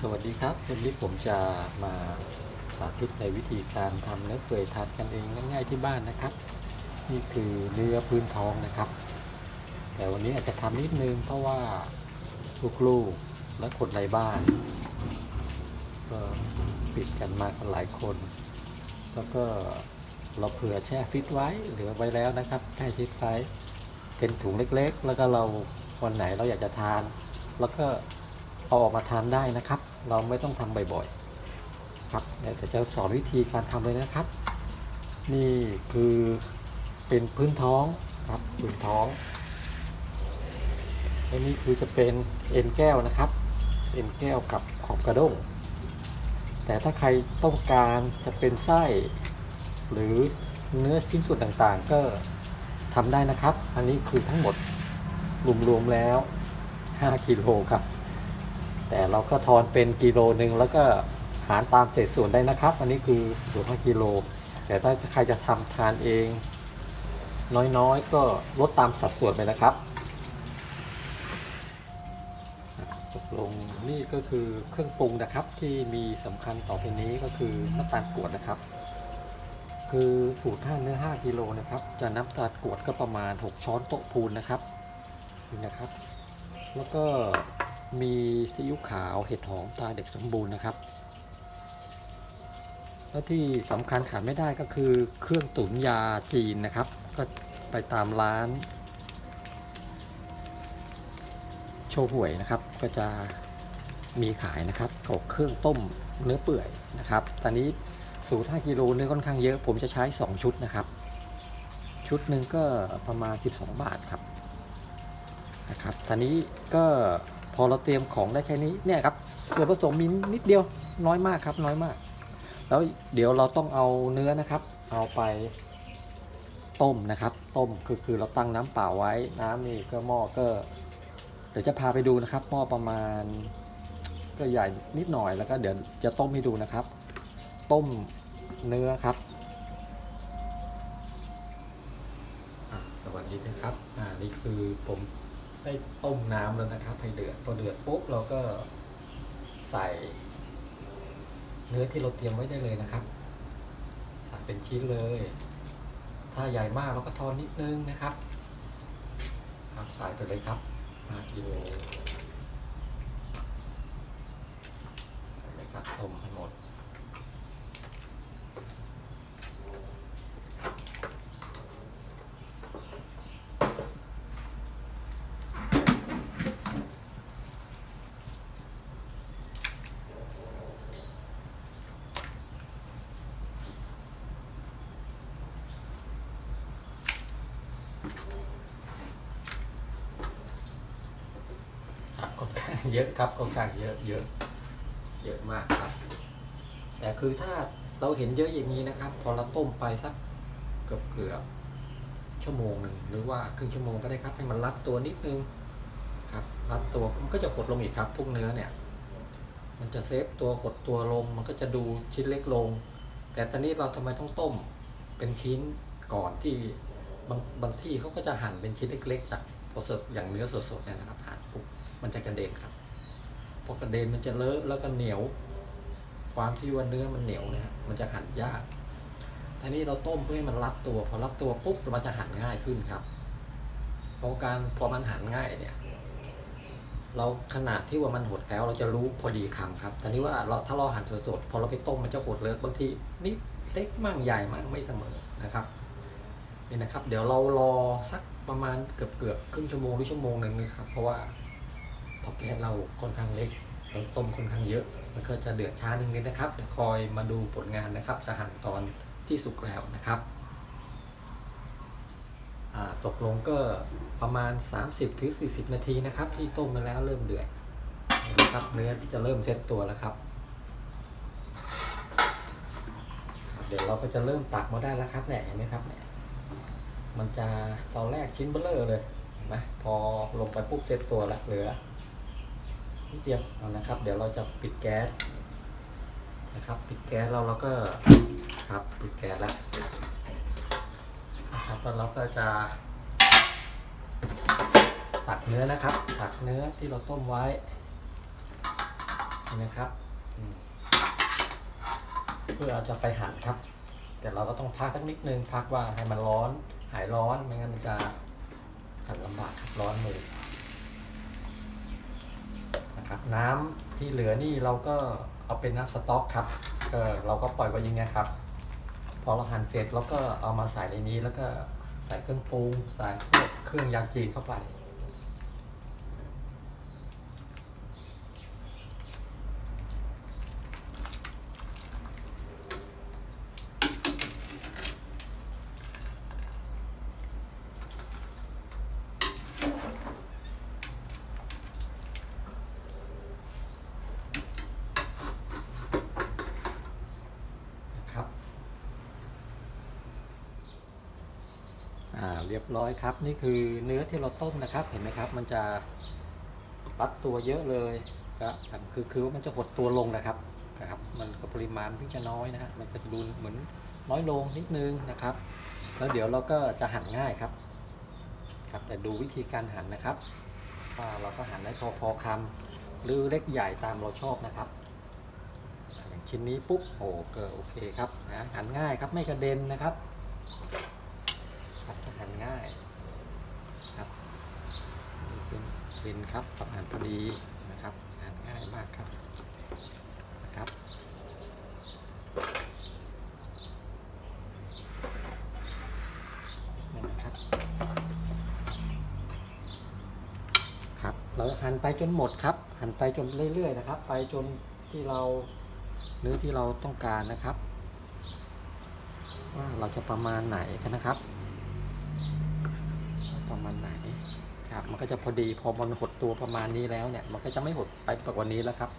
สวัสดีครับ วันนี้ผมจะมาสาธิตในวิธีการทำเนื้อเปื่อยทานกันเองง่ายๆที่บ้านนะครับ นี่คือเนื้อพื้นท้องนะครับ แต่วันนี้อาจจะทำนิดนึงเพราะว่าลูกๆและคนในบ้านก็ปิดกันมากันหลายคน แล้วก็เราเผื่อแช่ฟิตไว้เหลือไว้แล้วนะครับแช่ฟิตไว้เป็นถุงเล็กๆ แล้วก็เราวันไหนเราอยากจะทาน แล้วก็ เอาออกมาทานได้นะครับ เราไม่ต้องทำบ่อยๆครับเดี๋ยวจะสอนวิธีการทำเลยนะครับ นี่คือเป็นพื้นท้องครับพื้นท้องและนี่คือจะเป็นเอ็นแก้วนะครับ เอ็นแก้วกับขอบกระด้งแต่ถ้าใครต้องการจะเป็นไส้หรือเนื้อชิ้นส่วนต่างๆ ก็ทำได้นะครับ อันนี้คือทั้งหมดรวมๆแล้ว 5 กิโลครับ แต่เราก็ทอนเป็นกิโลหนึ่งแล้วก็หารตามเศษส่วนได้นะครับ อันนี้คือส่วน5กิโล แต่ถ้าใครจะทำทานเอง น้อยๆ ก็ลดตามสัดส่วนไปนะครับตกลงนี่ก็คือเครื่องปรุงนะครับที่มีสำคัญต่อไปนี้ก็คือน้ำตาลกรวดนะครับ คือสูตรท่าเนื้อ 5กิโลนะครับ จะน้ำตาลกรวดก็ประมาณ 6 ช้อนโต๊ะพูนนะครับนี่นะครับ แล้วก็ มีซีอิ๊วขาวเห็ดหอมตาเด็กสมบูรณ์นะครับ แล้วที่สำคัญขาดไม่ได้ก็คือเครื่องตุ๋นยาจีนนะครับ ก็ไปตามร้าน โชห่วยนะครับก็จะมีขายนะครับกับเครื่องต้มเนื้อเปื่อยนะครับ ตอนนี้สูตร5กิโลเนื้อค่อนข้างเยอะ ผมจะใช้ 2 ชุดนะครับ ชุดหนึ่งก็ประมาณ 12 บาทครับนะครับตอนนี้ก็ พอเราเตรียมของได้แค่นี้เนี่ยครับส่วนผสมมีนิดเดียวน้อยมากครับน้อยมาก แล้วเดี๋ยวเราต้องเอาเนื้อนะครับ เอาไปต้มนะครับ ต้มคือคือเราตั้งน้ำเปล่าไว้น้ำนี่ก็หม้อก็ เดี๋ยวจะพาไปดูนะครับหม้อประมาณ ก็ใหญ่นิดหน่อยแล้วก็เดี๋ยวจะต้มให้ดูนะครับ ต้มเนื้อครับสวัสดีนะครับอ่านี่คือผม ได้ต้มน้ำแล้วนะครับให้เดือดพอเดือดปุ๊บเราก็ใส่ เนื้อที่เราเตรียมไว้ได้เลยนะครับใส่เป็นชิ้นเลย ถ้าใหญ่มากเราก็ทอนนิดนึงนะครับครับใส่ไปเลยครับ5กิโลใส่เลยครับต้มให้หมด ครับค่อนข้าง เยอะครับค่อนข้างเยอะเยอะเยอะมากครับ แต่คือถ้าเราเห็นเยอะอย่างนี้นะครับ พอเราต้มไปสักเกือบเกือบชั่วโมงหนึ่งหรือว่าครึ่งชั่วโมงก็ได้ครับให้มันรัดตัวนิดนึงครับรัดตัวมันก็จะหดลงอีกครับพวกเนื้อเนี่ย มันจะเซฟตัวหดตัวลง มันก็จะดูชิ้นเล็กลง แต่ตอนนี้เราทำไมต้องต้มเป็นชิ้นก่อนที่บางบางที่เขาก็จะหั่นเป็นชิ้นเล็กๆจากพอสดอย่างเนื้อสดๆเนี่ยนะครับหั่นปุ๊บ มันจะกระเด็นครับพอกระเด็นมันจะเลอะแล้วก็เหนียว ความที่ว่าเนื้อมันเหนียวเนะฮะมันจะหั่นยากทีนี้เราต้มเพื่อให้มันรัดตัว พอรัดตัวปุ๊บมันจะหั่นง่ายขึ้นครับเพราะการพอมันหั่นง่ายเนี่ย เราขนาดที่ว่ามันหดแล้วเราจะรู้พอดีคำครับทีนี้ว่าเราถ้าเราหั่นสดๆพอเราไปต้มมันจะหดเลยบางทีนิดเล็กมั่งใหญ่มั่งไม่เสมอนะครับนี่นะครับ เดี๋ยวเรารอสักประมาณเกือบเกือบครึ่งชั่วโมงหรือชั่วโมงหนึ่งนะครับ เพราะว่า เตาแก๊สเราค่อนข้างเล็กเราต้มค่อนข้างเยอะ มันก็จะเดือดช้านิดนึงนะครับเดี๋ยวคอยมาดูผลงานนะครับ จะหั่นตอนที่สุกแล้วนะครับตกลงก็ประมาณ 30ถึง40นาทีนะครับ ที่ต้มมาแล้วเริ่มเดือดนะครับเนื้อที่จะเริ่มเซ็ตตัวแล้วครับ เดี๋ยวเราก็จะเริ่มตักมาได้แล้วครับเนี่ยเห็นไหมครับเนี่ยมันจะตอนแรกชิ้นเบลเลอร์เลยนไหมพอลงไปปุ๊บเซ็ตตัวแล้วเหลือ นิดเดียวเอานะครับ เดี๋ยวเราจะปิดแก๊สนะครับ ปิดแก๊สเราเราก็ครับปิดแก๊สแล้วนะครับแล้วเราก็จะ ตักเนื้อนะครับ ตักเนื้อที่เราต้มไว้นี่นะครับเพื่อเราจะไปหั่นครับ แต่เราก็ต้องพักสักนิดนึงพักว่าให้มันร้อนหายร้อนไม่งั้นมันจะหั่นลำบากครับร้อนมือ นะครับน้ำที่เหลือนี่เราก็เอาเป็นน้ำสต๊อกครับก็เราก็ปล่อยไว้อย่างเงี้ยครับ พอเราหั่นเสร็จเราก็เอามาใส่ในนี้แล้วก็ใส่เครื่องปรุงใส่เครื่องยาจีนเข้าไป รียบร้อยครับ นี่คือเนื้อที่เราต้มนะครับ เห็นไหมครับ มันจะรัดตัวเยอะเลยก็คือคือว่ามันจะหดตัวลงนะครับนะครับ มันก็ปริมาณที่จะน้อยนะฮะมันจะดูเหมือนน้อยลงนิดนึงนะครับ แล้วเดี๋ยวเราก็จะหั่นง่ายครับ ครับ แต่ดูวิธีการหั่นนะครับว่าเราก็หั่นได้พอพอคำหรือเล็กใหญ่ตามเราชอบนะครับอย่างชิ้นนี้ปุ๊บโอ้เกิดโอเคครับนะหั่นง่ายครับไม่กระเด็นนะครับ ง่ายครับเป็นเป็นครับสับหั่นพอดีนะครับหั่นง่ายมากครับนะครับนะครับครับเราหั่นไปจนหมดครับหั่นไปจนเรื่อยๆนะครับ ไปจนที่เราเนื้อที่เราต้องการนะครับ ว่าเราจะประมาณไหนกันนะครับ มาณไหนครับมันก็จะพอดีพอมันหดตัวประมาณนี้แล้วเนี่ยมันก็จะไม่หดไปกว่านี้แล้วครับ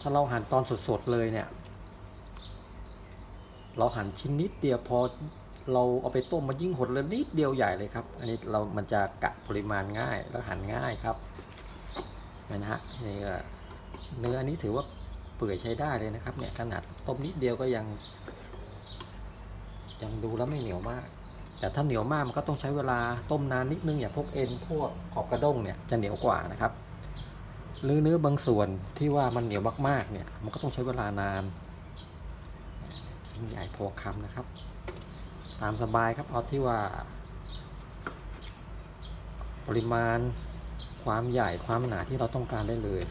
ถ้าเราหั่นตอนสดๆเลยเนี่ย เราหั่นชิ้นนิดเดียวพอเราเอาไปต้มมันยิ่งหดเลยนิดเดียวใหญ่เลยครับ อันนี้เรามันจะกะปริมาณง่ายแล้วหั่นง่ายครับนไหมฮะนี่ก็เนื้ออันนี้ถือว่าเปื่อยใช้ได้เลยนะครับเนี่ยขนาดต้มนิดเดียวก็ยัง ยังดูแล้วไม่เหนียวมาก แต่ถ้าเหนียวมากมันก็ต้องใช้เวลาต้มนานนิดนึงอย่างพวกเอ็นพวกขอบกระด้งเนี่ยจะเหนียวกว่านะครับหรือเนื้อบางส่วนที่ว่ามันเหนียวมากๆเนี่ยมันก็ต้องใช้เวลานานชิ้นใหญ่พอคำนะครับ ตามสบายครับเอาที่ว่า ปริมาณความใหญ่ความหนาที่เราต้องการได้เลย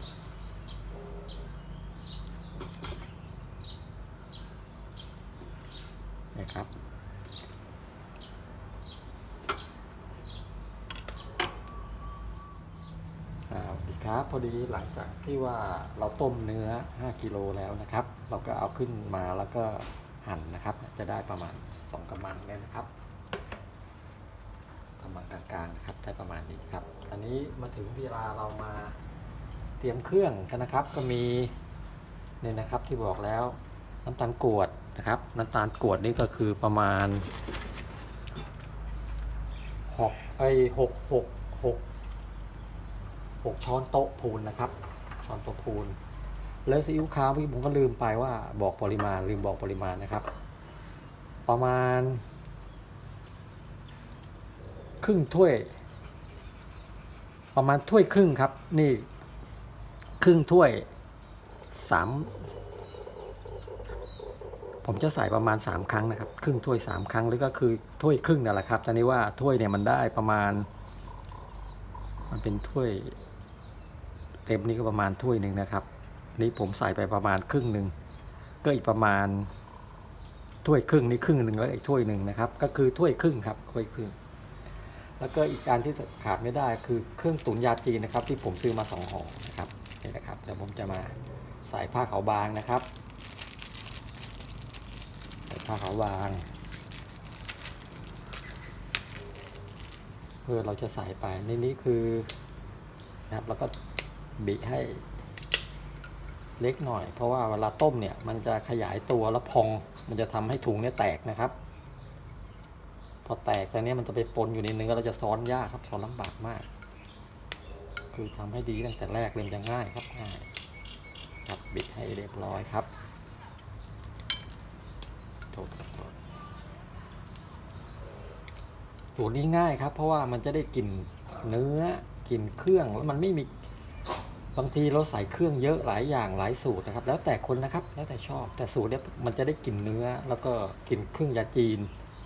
นะครับอ่าสวัสดี ครับพอดีหลังจากที่ว่าเราต้มเนื้อ 5กิโลแล้วนะครับ เราก็เอาขึ้นมาแล้วก็หั่นนะครับ จะได้ประมาณ 2กำมังเนี่ยนะครับกำมังกลางๆนะครับได้ประมาณนี้ครับอันนี้มาถึงเวลาเรามาเตรียมเครื่องกันนะครับ ก็มีเนี่ยนะครับที่บอกแล้วน้ำตาลกรวดนะครับ น้ำตาลกรวดนี่ก็คือประมาณหกไอหกหกหก หกช้อนโต๊ะพูนนะครับ ช้อนโต๊ะพูน แล้วซีอิ๊วขาวที่ผมก็ลืมไปว่าบอกปริมาณลืมบอกปริมาณนะครับ ประมาณ ครึ่งถ้วย ประมาณถ้วยครึ่งครับ นี่ ครึ่งถ้วยสามผมจะใส่ประมาณ 3 ครั้งนะครับ ครึ่งถ้วย 3 ครั้งหรือก็คือถ้วยครึ่งนั่นแหละครับตอนนี้ว่าถ้วยเนี่ยมันได้ประมาณ มันเป็นถ้วย เต็มนี่ก็ประมาณถ้วยหนึ่งนะครับ นี่ผมใส่ไปประมาณครึ่งหนึ่งก็อีกประมาณถ้วยครึ่งนี่ครึ่งหนึ่งแล้วอีกถ้วยหนึ่งนะครับ ก็คือถ้วยครึ่งครับถ้วยครึ่ง แล้วก็อีกการที่ขาดไม่ได้คือเครื่องตุ๋นยาจีนนะครับ ที่ผมซื้อมาสองห่อนะครับนี่นะครับเดี๋ยวผมจะมาใส่ผ้าขาวบางนะครับใส่ผ้าขาวบาง เพื่อเราจะใส่ไปในนี้คือนะครับแล้วก็ บีให้เล็กหน่อย เพราะว่าเวลาต้มเนี่ยมันจะขยายตัวแล้วพอง มันจะทำให้ถุงเนี่ยแตกนะครับ พอแตกต่เนี้มันจะไปปนอยู่ในเนื้อเราจะซ้อนยากครับซ้อนลำบากมาก คือทำให้ดีตั้งแต่แรกเลยมันจะง่ายครับง่ายครับบิดให้เรียบร้อยครับโทษโทษสูตรนี้ง่ายครับ เพราะว่ามันจะได้กลิ่นเนื้อกลิ่นเครื่องแล้วมันไม่มี บางทีเราใส่เครื่องเยอะหลายอย่างหลายสูตรนะครับ แล้วแต่คนนะครับแล้วแต่ชอบ แต่สูตรเนี้ยมันจะได้กลิ่นเนื้อ แล้วก็กลิ่นเครื่องยาจีน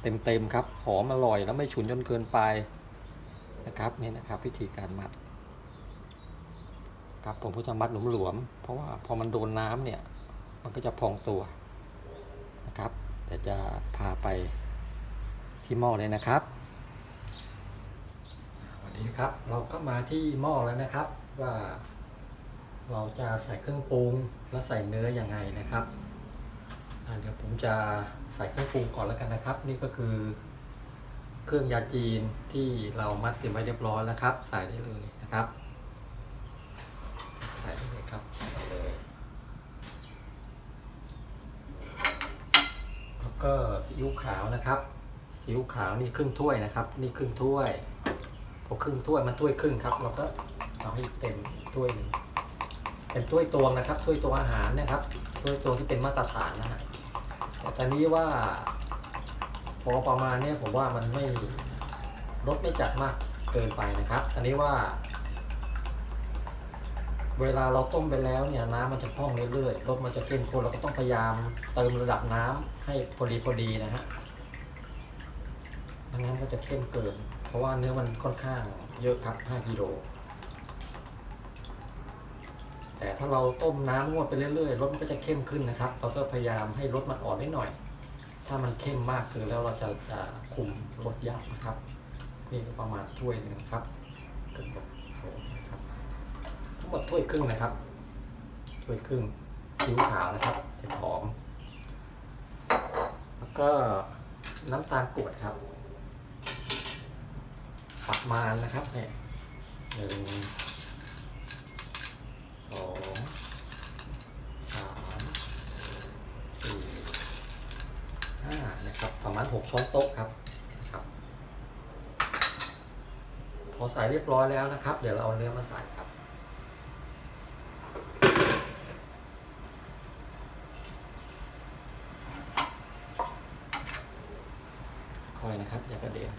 เต็มๆครับหอมอร่อยแล้วไม่ฉุนจนเกินไปนะครับนี่นะครับวิธีการมัดครับผมก็จะมัดหลวมๆเพราะว่าพอมันโดนน้ำเนี่ยมันก็จะพองตัวนะครับเดี๋ยวจะพาไปที่หม้อเลยนะครับสวัสดีครับเราก็มาที่หม้อแล้วนะครับว่า เราจะใส่เครื่องปรุงและใส่เนื้ออยังไงนะครับเดี๋ยวผมจะใส่เครื่องปรุงก่อนแล้วกันนะครับ นี่ก็คือเครื่องยาจีนที่เรามัดเตรียมไว้เรียบร้อยแล้วครับ ใส่ได้เลยนะครับ ใส่ได้เลยครับใส่เลยแล้วก็ซีอิ๊วขาวนะครับซีอิ๊วขาวนี่ครึ่งถ้วยนะครับ นี่ครึ่งถ้วยพอครึ่งถ้วยมันถ้วยครึ่งครับเราก็เอาให้เต็มถ้วยหนึ่ง เป็นถ้วยตวงนะครับถ้วยตวงอาหารนะครับถ้วยตวงที่เป็นมาตรฐานนะฮะแต่ตอนนี้ว่าพอประมาณเนี้ยผมว่ามันไม่รสไม่จัดมากเกินไปนะครับ อันนี้ว่า เวลาเราต้มไปแล้วเนี่ยน้ำมันจะพองเรื่อยๆรสมันจะเข้มข้นเราก็ต้องพยายามเติมระดับน้ำให้พอดีพอดีนะฮะไม่งั้นก็จะเข้มเกิน เพราะว่าเนื้อมันค่อนข้างเยอะครับ5กิโล แต่ถ้าเราต้มน้ำงวดไปเรื่อยๆรสมันก็จะเข้มขึ้นนะครับ เราก็พยายามให้รสมันอ่อนนิดหน่อย ถ้ามันเข้มมากเกินแล้วเราจะจะคุมรสยากนะครับ นี่ก็ประมาณถ้วยหนึ่งครับเกินกับโถนะครับทั้งหมดถ้วยครึ่งนะครับถ้วยครึ่งซีอิ๊วขาวนะครับเห็ดหอม แล้วก็น้ำตาลกรวดครับประมาณนะครับเนี่ยหนึ่ง สองสามสี่ห้านะครับประมาณหกช้อนโต๊ะครับครับ พอใส่เรียบร้อยแล้วนะครับ เดี๋ยวเราเอาเนื้อมาใส่ครับ คอยนะครับ อย่ากระเด็น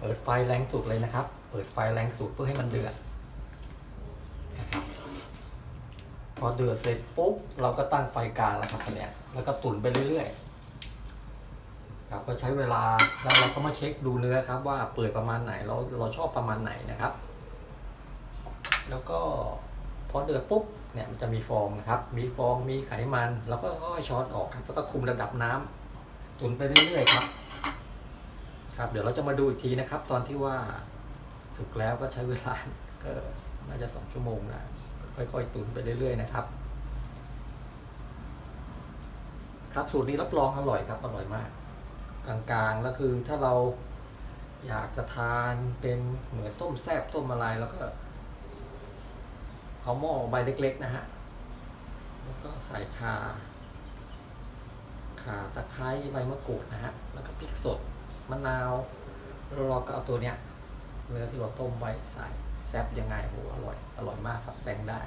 เปิดไฟแรงสุดเลยนะครับ เปิดไฟแรงสุดเพื่อให้มันเดือดนะครับพอเดือดเสร็จปุ๊บเราก็ตั้งไฟกลางแล้วครับเนี้ยแล้วก็ตุ๋นไปเรื่อยๆครับก็ใช้เวลาแล้วเราก็มาเช็คดูเนื้อครับ ว่าเปิดประมาณไหนเราเราชอบประมาณไหนนะครับ แล้วก็พอเดือดปุ๊บเนี่ยมันจะมีฟองนะครับ มีฟองมีไขมัน แล้วก็ค่อยช้อนออกครับแล้วก็คุมระดับน้ำตุ๋นไปเรื่อยๆครับ ครับเดี๋ยวเราจะมาดูอีกทีนะครับ ตอนที่ว่าสุกแล้วก็ใช้เวลาก็น่าจะสองชั่วโมงนะค่อยๆ ตุ๋นไปเรื่อยๆนะครับ ครับสูตรนี้รับรองอร่อยครับอร่อยมาก กลางๆแล้วคือถ้าเราอยากจะทานเป็นเหมือนต้มแซบต้มอะไรแล้วก็เอาหม้อใบเล็กๆนะฮะแล้วก็ใส่ข่าข่าตะไคร้ใบมะกรูดนะฮะแล้วก็พริกสด มะนาวแล้วเราก็เอาตัวเนี้ยเนื้อที่เราต้มไว้ใส่แซ่บยังไงโหอร่อยอร่อยมากครับแบ่งได้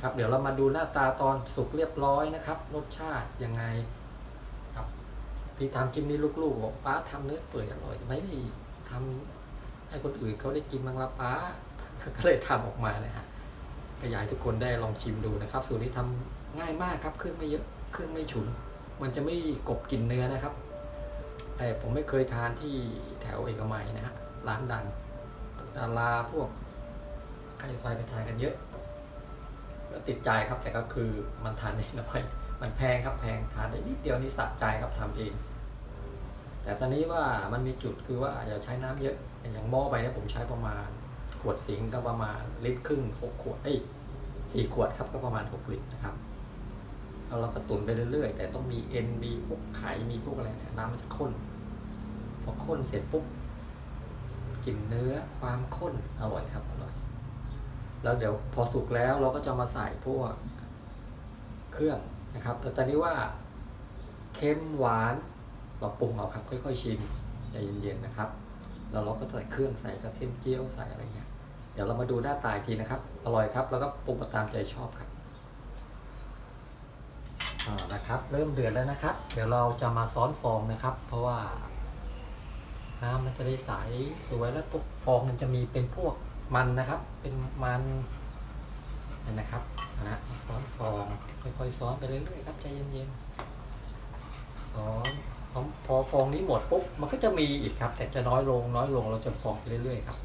ครับเดี๋ยวเรามาดูหน้าตาตอนสุกเรียบร้อยนะครับ รสชาติยังไงครับที่ทำคลิปนี้ลูกๆบอกป้าทำเนื้อเปื่อยอร่อยไมไม่ทำให้คนอื่นเขาได้กินบ้างละป้าก็เลยทำออกมานะฮะก็อยากให้ทุกคนได้ลองชิมดูนะครับ สูตรนี้ทำง่ายมากครับเครื่องไม่เยอะเครื่องไม่ฉุน มันจะไม่กบกลิ่นเนื้อนะครับ แต่ผมไม่เคยทานที่แถวเอกมัยนะฮะร้านดังดาราพวกใครไฟไปทานกันเยอะแล้วติดใจครับแต่ก็คือมันทานได้น้อยมันแพงครับแพงทานได้นิดเดียวนี่สะใจครับทำเอง แต่ตอนนี้ว่ามันมีจุดคือว่าอย่าใช้น้ำเยอะอย่างหม้อใบเนี้ผมใช้ประมาณขวดสิงก็ประมาณลิตรครึ่งหกขวดเอ้ยสี่ขวดครับก็ประมาณหกลิตรนะครับ แล้วเราก็ตุนไปเรื่อยๆ แต่ต้องมีเอ็นมีพวกไข่มีพวกอะไรเนี่ยน้ำมันจะข้น พอข้นเสร็จปุ๊บกลิ่นเนื้อความข้นอร่อยครับอร่อย แล้วเดี๋ยวพอสุกแล้วเราก็จะมาใส่พวกเครื่องนะครับ แต่ตอนนี้ว่าเค็มหวานเราปรุงเอาครับ ค่อยๆ ชิมใจเย็นๆนะครับ แล้วเราก็ใส่เครื่องใส่กระเทียมเจียวใส่อะไรเงี้ยเดี๋ยวเรามาดูหน้าตาอีกทีนะครับ อร่อยครับ แล้วก็ปรุงตามใจชอบครับ อ่านะครับ เริ่มเดือดแล้วนะครับ เดี๋ยวเราจะมาซ้อนฟองนะครับ เพราะว่าน้ำมันจะได้ใสสวยแล้วปุ๊บฟองมันจะมีเป็นพวกมันนะครับ เป็นมันนนะครับนะซ้อนฟองค่อยๆซ้อนไปเรื่อยๆครับใจเย็นๆซ้อนพอพอฟองนี้หมดปุ๊บมันก็จะมีอีกครับ แต่จะน้อยลงน้อยลงเราจะฟองไปเรื่อยๆครับ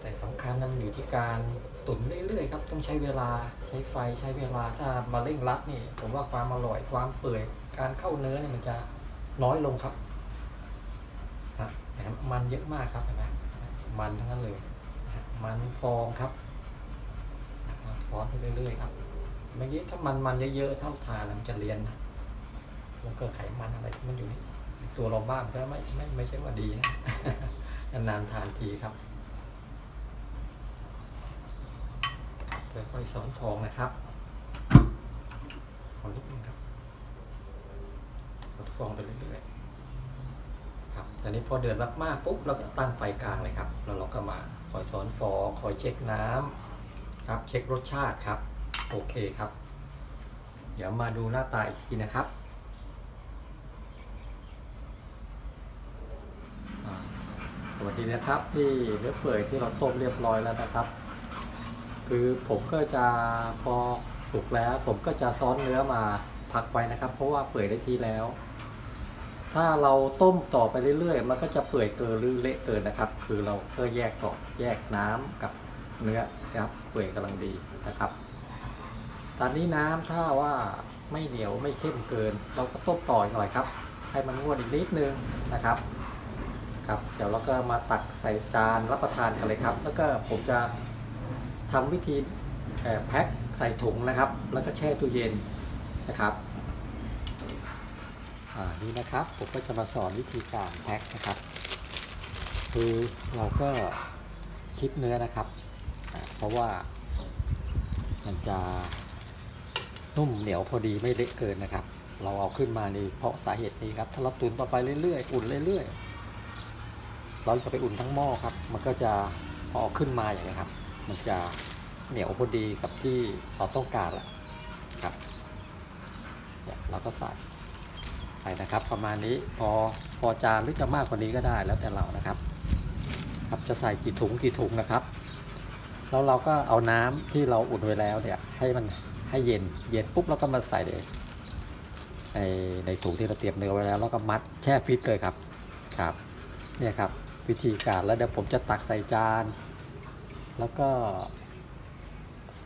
แต่สำคัญนั้นอยู่ที่การ ตุ๋นเรื่อยๆครับต้องใช้เวลาใช้ไฟใช้เวลาถ้ามาเร่งรัดนี่ผมว่าความอร่อยความเปื่อยการเข้าเนื้อเนี่ยมันจะน้อยลงครับนะมันเยอะมากครับเห็นไหมมันทั้งนั้นเลยมันฟองครับฟองไปเรื่อยๆครับเมื่อกี้ถ้ามันมันเยอะๆเท่าทานมันจะเลียนนะแล้วก็ไขมันอะไรที่มันอยู่ในตัวเราบ้างก็ไม่ไม่ไม่ใช่ว่าดีนะนานๆทานทีครับ ค่อยๆซ้อนทองนะครับ ขอนิดนึงครับฟองไปเรื่อยๆครับตอนนี้พอเดือดมากๆปุ๊บเราก็ตั้งไฟกลางเลยครับ แล้วเราก็มาคอยซ้อนฟองคอยเช็คน้ำครับ เช็ครสชาติครับ โอเคครับ เดี๋ยวมาดูหน้าตาอีกทีนะครับสวัสดีนะครับที่เนื้อเปื่อยที่เราต้มเรียบร้อยแล้วนะครับ คือผมก็จะพอสุกแล้ว ผมก็จะซ้อนเนื้อมาพักไว้นะครับ เพราะว่าเปื่อยได้ทีแล้ว ถ้าเราต้มต่อไปเรื่อยๆ มันก็จะเปื่อยเกินหรือเละเกินนะครับ คือเราก็แยกก่อนแยกน้ำกับเนื้อนะครับ เปื่อยกำลังดีนะครับ ตอนนี้น้ำถ้าว่าไม่เหนียวไม่เข้มเกิน เราก็ต้มต่ออีกหน่อยครับ ให้มันงวดอีกนิดนึงนะครับครับเดี๋ยวเราก็มาตักใส่จานรับประทานกันเลยครับ แล้วก็ผมจะ ทำวิธีแพ็คใส่ถุงนะครับ แล้วก็แช่ตู้เย็นนะครับอ่านี่นะครับผมก็จะมาสอนวิธีการแพ็คนะครับ คือเราก็คลิปเนื้อนะครับ เพราะว่ามันจะนุ่มเหนียวพอดีไม่เละเกินนะครับ เราเอาขึ้นมานี่เพราะสาเหตุนี้ครับ ถ้าเราตุนต่อไปเรื่อยๆ อุ่นเรื่อยๆ เราจะไปอุ่นทั้งหม้อครับ มันก็จะพอขึ้นมาอย่างนี้ครับ มันจะเหนียวพอดีกับที่เราต้องการแหละครับเนี่ยเราก็ใส่ไปนะครับ ประมาณนี้พอพอจานหรือจะมากกว่านี้ก็ได้แล้วแต่เรานะครับ ครับจะใส่กี่ถุงกี่ถุงนะครับแล้วเราก็เอาน้ำที่เราอุ่นไว้แล้วเนี่ยให้มันให้เย็นเย็นปุ๊บเราก็มาใส่ในในในถุงที่เราเตรียมเนื้อไว้แล้วแล้วก็มัดแช่ฟรีเลยครับครับเนี่ยครับวิธีการแล้วเดี๋ยวผมจะตักใส่จาน แล้วก็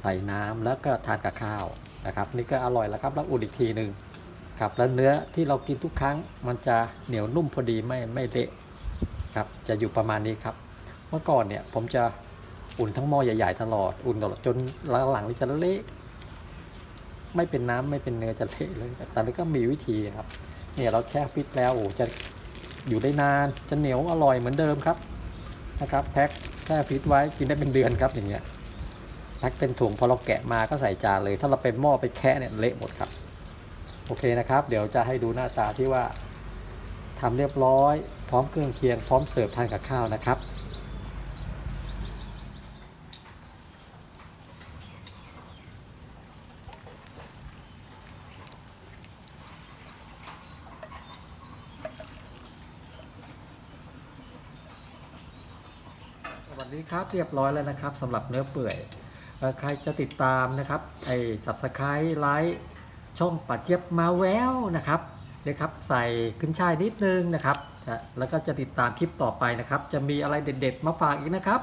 ใส่น้ำแล้วก็ทานกับข้าวนะครับนี่ก็อร่อยแล้วครับแล้วอุ่นอีกทีหนึ่งครับแล้วเนื้อที่เรากินทุกครั้งมันจะเหนียวนุ่มพอดีไม่ไม่เละครับจะอยู่ประมาณนี้ครับ เมื่อก่อนเนี่ยผมจะอุ่นทั้งหม้อใหญ่ๆตลอดอุ่นตลอดจนหลังๆนี่จะเละไม่เป็นน้ำไม่เป็นเนื้อจะเละเลยแต่ตอนนี้ก็มีวิธีครับเนี่ยเราแช่ฟิตแล้วโอ้จะอยู่ได้นานจะเหนียวอร่อยเหมือนเดิมครับนะครับแพ็ค แช่ฟรีซไว้กินได้เป็นเดือนครับอย่างเงี้ยพักเป็นถุงพอเราแกะมาก็ใส่จานเลย ถ้าเราเป็นหม้อไปแค่เนี่ยเละหมดครับ โอเคนะครับ เดี๋ยวจะให้ดูหน้าตาที่ว่าทำเรียบร้อย พร้อมเครื่องเคียง พร้อมเสิร์ฟทานกับข้าวนะครับ ครับเรียบร้อยแล้วนะครับสำหรับเนื้อเปื่อยใครจะติดตามนะครับไอ้สับสไครไลค์ช่องปัดเจี๊ยบมาแววนะครับนะครับใส่ขึ้นช่ายนิดนึงนะครับแล้วก็จะติดตามคลิปต่อไปนะครับ จะมีอะไรเด็ด ๆ มาฝากอีกนะครับ